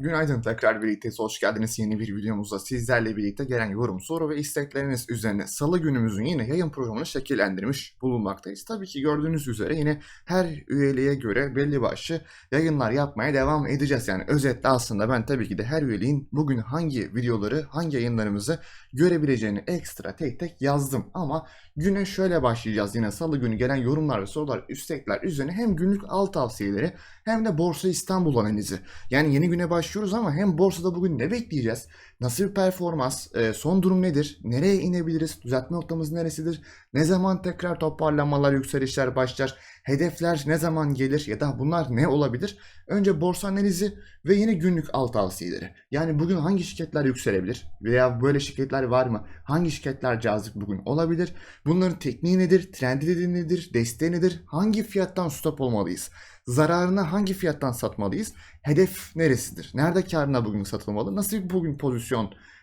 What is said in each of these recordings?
Günaydın tekrar birlikteyiz. Hoş geldiniz yeni bir videomuzda. Sizlerle birlikte gelen yorum, soru ve istekleriniz üzerine salı günümüzün yine yayın programını şekillendirmiş bulunmaktayız. Tabii ki gördüğünüz üzere yine her üyeliğe göre belli başlı yayınlar yapmaya devam edeceğiz. Yani özetle aslında ben tabii ki de her üyeliğin bugün hangi videoları, hangi yayınlarımızı görebileceğini ekstra tek tek yazdım. Ama güne şöyle başlayacağız yine salı günü gelen yorumlar ve sorular, istekler üzerine hem günlük alt tavsiyeleri hem de Borsa İstanbul analizi. Yani yeni güne başlıyoruz ama hem borsada bugün ne bekleyeceğiz? Nasıl bir performans? e, son durum nedir? Nereye inebiliriz? Düzeltme noktamız neresidir? Ne zaman tekrar toparlanmalar, yükselişler başlar? Hedefler ne zaman gelir? Ya da bunlar ne olabilir? Önce borsa analizi ve yine günlük alt tavsiyeleri. Yani bugün hangi şirketler yükselebilir? Veya böyle şirketler var mı? Hangi şirketler cazip bugün olabilir? Bunların tekniği nedir? Trendi nedir? Desteği nedir? Hangi fiyattan stop olmalıyız? Zararına hangi fiyattan satmalıyız? Hedef neresidir? Nerede karına bugün satılmalı? Nasıl bir bugün pozisyon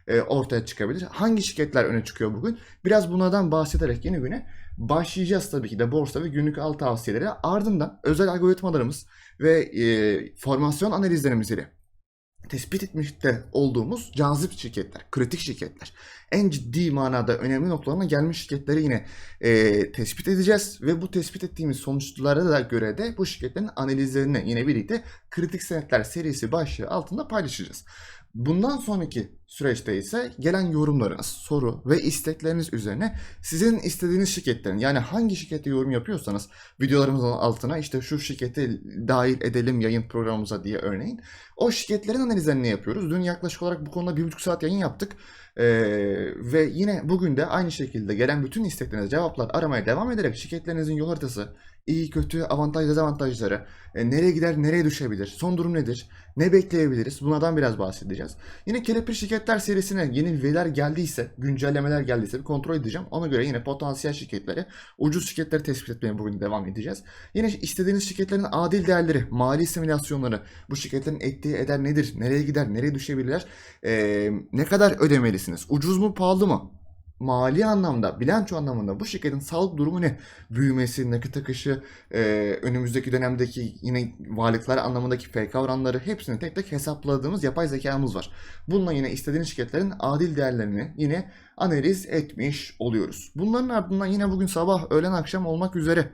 e, ortaya çıkabilir? Hangi şirketler öne çıkıyor bugün? Biraz bunlardan bahsederek yeni güne başlayacağız tabii ki de borsa ve günlük alt tavsiyeleri. Ardından özel algoritmalarımız ve e, formasyon analizlerimiz ile tespit etmişte olduğumuz cazip şirketler, kritik şirketler, en ciddi manada önemli noktalarına gelmiş şirketleri yine e, tespit edeceğiz ve bu tespit ettiğimiz sonuçlara da göre de bu şirketlerin analizlerini yine birlikte kritik senetler serisi başlığı altında paylaşacağız. Bundan sonraki süreçte ise gelen yorumlarınız, soru ve istekleriniz üzerine sizin istediğiniz şirketlerin yani hangi şirkete yorum yapıyorsanız videolarımızın altına işte şu şirketi dahil edelim yayın programımıza diye örneğin o şirketlerin analizlerini yapıyoruz. Dün yaklaşık olarak bu konuda bir buçuk saat yayın yaptık. Ee, ve yine bugün de aynı şekilde gelen bütün isteklerinize cevaplar aramaya devam ederek şirketlerinizin yol haritası, iyi kötü avantaj dezavantajları, e, nereye gider nereye düşebilir, son durum nedir, ne bekleyebiliriz bunlardan biraz bahsedeceğiz. Yine kelepir şirketler serisine yeni veriler geldiyse, güncellemeler geldiyse bir kontrol edeceğim. Ona göre yine potansiyel şirketleri, ucuz şirketleri tespit etmeye bugün devam edeceğiz. Yine istediğiniz şirketlerin adil değerleri, mali simülasyonları, bu şirketlerin ettiği eder nedir, nereye gider, nereye düşebilirler, e, ne kadar ödemelisiniz, ucuz mu pahalı mı? Mali anlamda, bilanço anlamında bu şirketin sağlık durumu ne? Büyümesi, nakit akışı, e, önümüzdeki dönemdeki yine varlıklar anlamındaki FK oranları hepsini tek tek hesapladığımız yapay zekamız var. Bununla yine istediğiniz şirketlerin adil değerlerini yine analiz etmiş oluyoruz. Bunların ardından yine bugün sabah, öğlen, akşam olmak üzere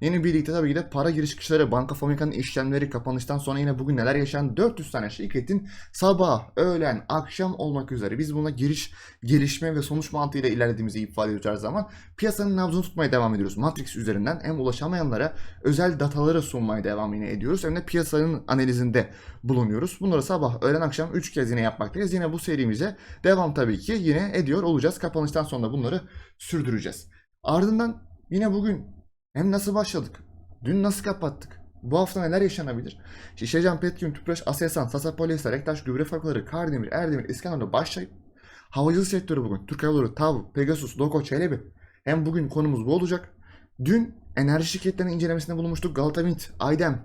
Yeni birlikte tabii ki de para giriş çıkışları, Banka Famika'nın işlemleri kapanıştan sonra yine bugün neler yaşandı? 400 tane şirketin sabah, öğlen, akşam olmak üzere biz buna giriş, gelişme ve sonuç mantığıyla ilerlediğimizi ifade edeceğiz zaman piyasanın nabzını tutmaya devam ediyoruz. Matrix üzerinden hem ulaşamayanlara özel dataları sunmaya devam yine ediyoruz hem de piyasanın analizinde bulunuyoruz. Bunları sabah, öğlen, akşam 3 kez yine yapmaktayız. Yine bu serimize devam tabii ki yine ediyor olacağız. Kapanıştan sonra bunları sürdüreceğiz. Ardından yine bugün hem nasıl başladık? Dün nasıl kapattık? Bu hafta neler yaşanabilir? Şişecam, Petkün, Tüpraş, Aselsan, Sasa Polyester, Rektaş, Gübre Fabrikaları, Kardemir, Erdemir, İskender'da başlayıp havacılık sektörü bugün Türk Hava TAV, Pegasus, Doko, Çelebi. Hem bugün konumuz bu olacak. Dün enerji şirketlerinin incelemesinde bulunmuştuk. Galata Wind, Aydem,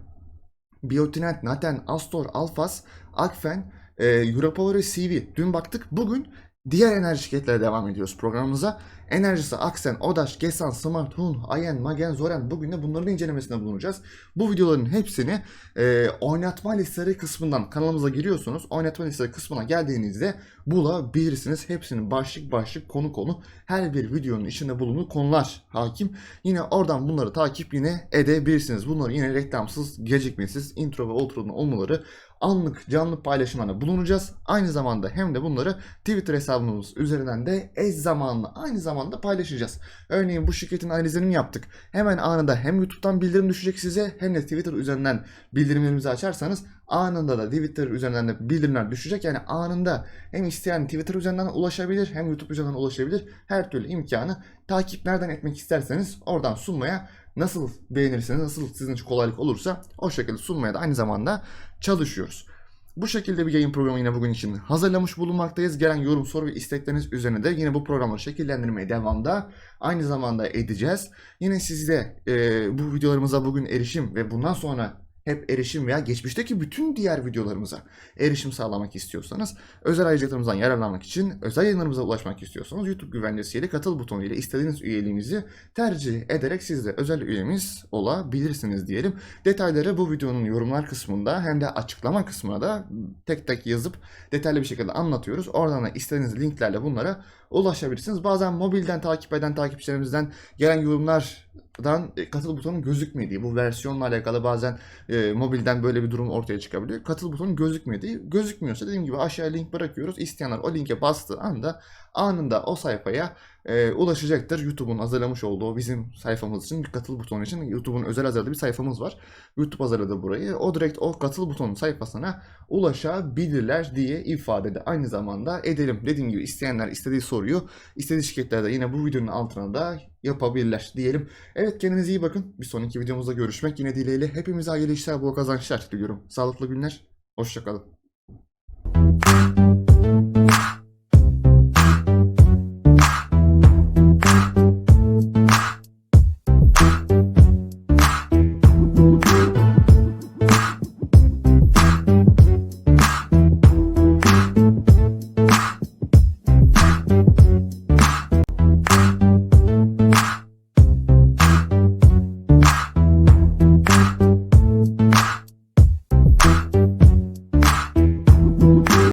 Biotinent, Naten, Astor, Alfas, Akfen, e, Europower CV. Dün baktık. Bugün diğer enerji şirketlere devam ediyoruz programımıza. Enerjisi, Aksen, Odaş, Gesan, Smart, Hun, Ayen, Magen, Zoren bugün de bunların incelemesinde bulunacağız. Bu videoların hepsini e, oynatma listeleri kısmından kanalımıza giriyorsunuz. Oynatma listeleri kısmına geldiğinizde bulabilirsiniz. Hepsinin başlık başlık konu konu her bir videonun içinde bulunduğu konular hakim. Yine oradan bunları takip yine edebilirsiniz. Bunları yine reklamsız, gecikmesiz, intro ve outro'nun olmaları anlık canlı paylaşımlarına bulunacağız. Aynı zamanda hem de bunları Twitter hesabımız üzerinden de eş zamanlı aynı zamanda paylaşacağız. Örneğin bu şirketin analizlerini yaptık. Hemen anında hem YouTube'dan bildirim düşecek size hem de Twitter üzerinden bildirimlerimizi açarsanız anında da Twitter üzerinden de bildirimler düşecek. Yani anında hem isteyen Twitter üzerinden ulaşabilir hem YouTube üzerinden ulaşabilir. Her türlü imkanı takip nereden etmek isterseniz oradan sunmaya nasıl beğenirseniz, nasıl sizin için kolaylık olursa o şekilde sunmaya da aynı zamanda çalışıyoruz. Bu şekilde bir yayın programı yine bugün için hazırlamış bulunmaktayız. Gelen yorum, soru ve istekleriniz üzerine de yine bu programı şekillendirmeye devamda aynı zamanda edeceğiz. Yine sizde e, bu videolarımıza bugün erişim ve bundan sonra hep erişim veya geçmişteki bütün diğer videolarımıza erişim sağlamak istiyorsanız, özel ayrıcalıklarımızdan yararlanmak için, özel yayınlarımıza ulaşmak istiyorsanız YouTube güvencesiyle katıl butonu ile istediğiniz üyeliğinizi tercih ederek siz de özel üyemiz olabilirsiniz diyelim. Detayları bu videonun yorumlar kısmında hem de açıklama kısmına da tek tek yazıp detaylı bir şekilde anlatıyoruz. Oradan da istediğiniz linklerle bunlara ulaşabilirsiniz. Bazen mobilden takip eden takipçilerimizden gelen yorumlardan e, katıl butonu gözükmediği, bu versiyonla alakalı bazen e, mobilden böyle bir durum ortaya çıkabiliyor. Katıl butonu gözükmediği, gözükmüyorsa dediğim gibi aşağıya link bırakıyoruz. İsteyenler o linke bastığı anda anında o sayfaya e, ulaşacaktır. YouTube'un hazırlamış olduğu bizim sayfamız için bir katıl butonu için YouTube'un özel hazırladığı bir sayfamız var. YouTube hazırladı burayı. O direkt o katıl butonu sayfasına ulaşabilirler diye ifade de aynı zamanda edelim. Dediğim gibi isteyenler istediği soruyu istediği şirketlerde yine bu videonun altına da yapabilirler diyelim. Evet kendinize iyi bakın. Bir sonraki videomuzda görüşmek yine dileğiyle. Hepimize hayırlı işler, bol kazançlar diliyorum. Sağlıklı günler. Hoşçakalın.